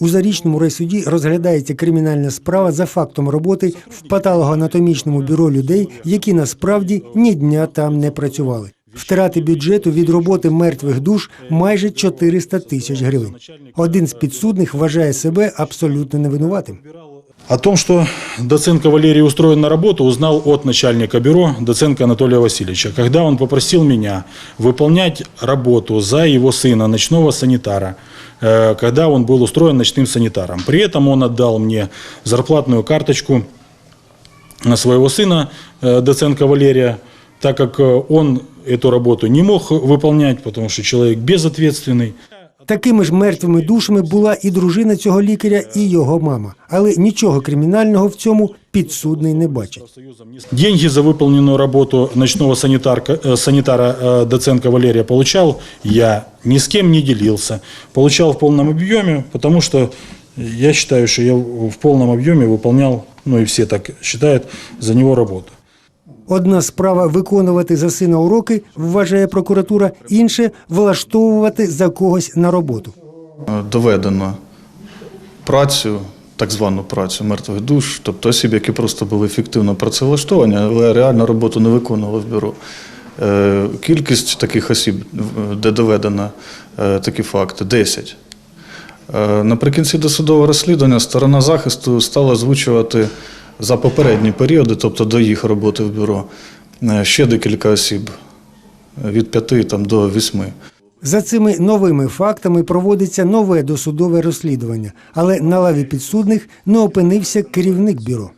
У зарічному райсуді розглядається кримінальна справа за фактом роботи в патологоанатомічному бюро людей, які насправді ні дня там не працювали. Втрати бюджету від роботи мертвих душ майже 400 тисяч гривень. Один з підсудних вважає себе абсолютно невинуватим. О том, что Доценко Валерий устроен на работу, узнал от начальника бюро Доценко Анатолия Васильевича, когда он попросил меня выполнять работу за его сына, ночного санитара, э, когда он был устроен ночным санитаром. При этом он отдал мне зарплатную карточку своего сына э, Доценко Валерия, так как э, он эту работу не мог выполнять, потому что человек безответственный. Такими ж мертвими душами була і дружина цього лікаря, і його мама. Але нічого кримінального в цьому підсудний не бачить. Деньги за выполненную работу ночного санитарка, э, санитара э, Доценко Валерия получал я, ни с кем не делился. Получал в полном объеме, потому что я считаю, что я в полном объеме выполнял, ну и все так считают, за него работу. Одна справа виконувати за сина уроки, вважає прокуратура, інше влаштовувати за когось на роботу. Е, доведено працю, так звану працю мертвих душ, тобто осіб, які просто були фіктивно працевлаштовані, але реально роботу не виконували в бюро. Е, Кількість таких осіб, де доведено е, такі факти, 10. Е, Наприкінці досудового розслідування сторона захисту стала озвучувати за попередні періоди, тобто до їх роботи в бюро, е, ще декілька осіб е, від 5 там, до 8. За цими новими фактами проводиться нове досудове розслідування, але на лаві підсудних не опинився керівник бюро.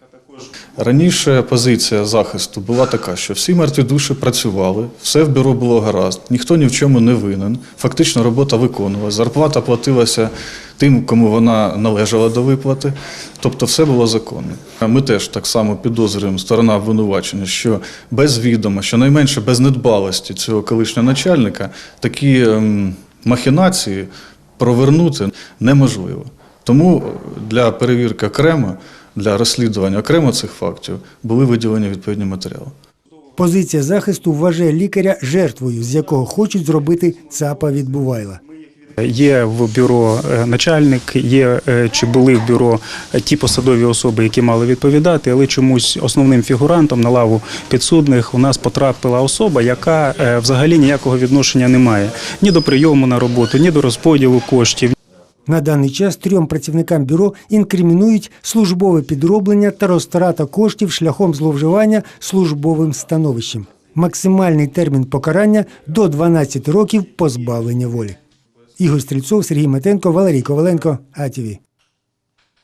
Раніше позиція захисту була така, що всі мертві душі працювали, все в бюро було гаразд, ніхто ні в чому не винен. Фактично робота виконувалася, зарплата платилася тим, кому вона належала до виплати. Тобто все було законно. Ми теж так само підозрюємо сторона обвинувачення, що без відома, щонайменше без недбалості цього колишнього начальника, такі ем, махінації провернути неможливо. Тому для перевірки окремо, для розслідування окремо цих фактів були виділені відповідні матеріали. Позиція захисту вважає лікаря жертвою, з якого хочуть зробити ЦАПа відбувайла. Є в бюро е, начальник, є е, чи були в бюро е, ті посадові особи, які мали відповідати, але чомусь основним фігурантом на лаву підсудних у нас потрапила особа, яка взагалі ніякого відношення не має ні до прийому на роботу, ні до розподілу коштів. На даний час трьом працівникам бюро інкримінують службове підроблення та розтрата коштів шляхом зловживання службовим становищем. Максимальний термін покарання до 12 років позбавлення волі. Ігор Стрільцов, Сергій Метенко, Валерій Коваленко, АТВ.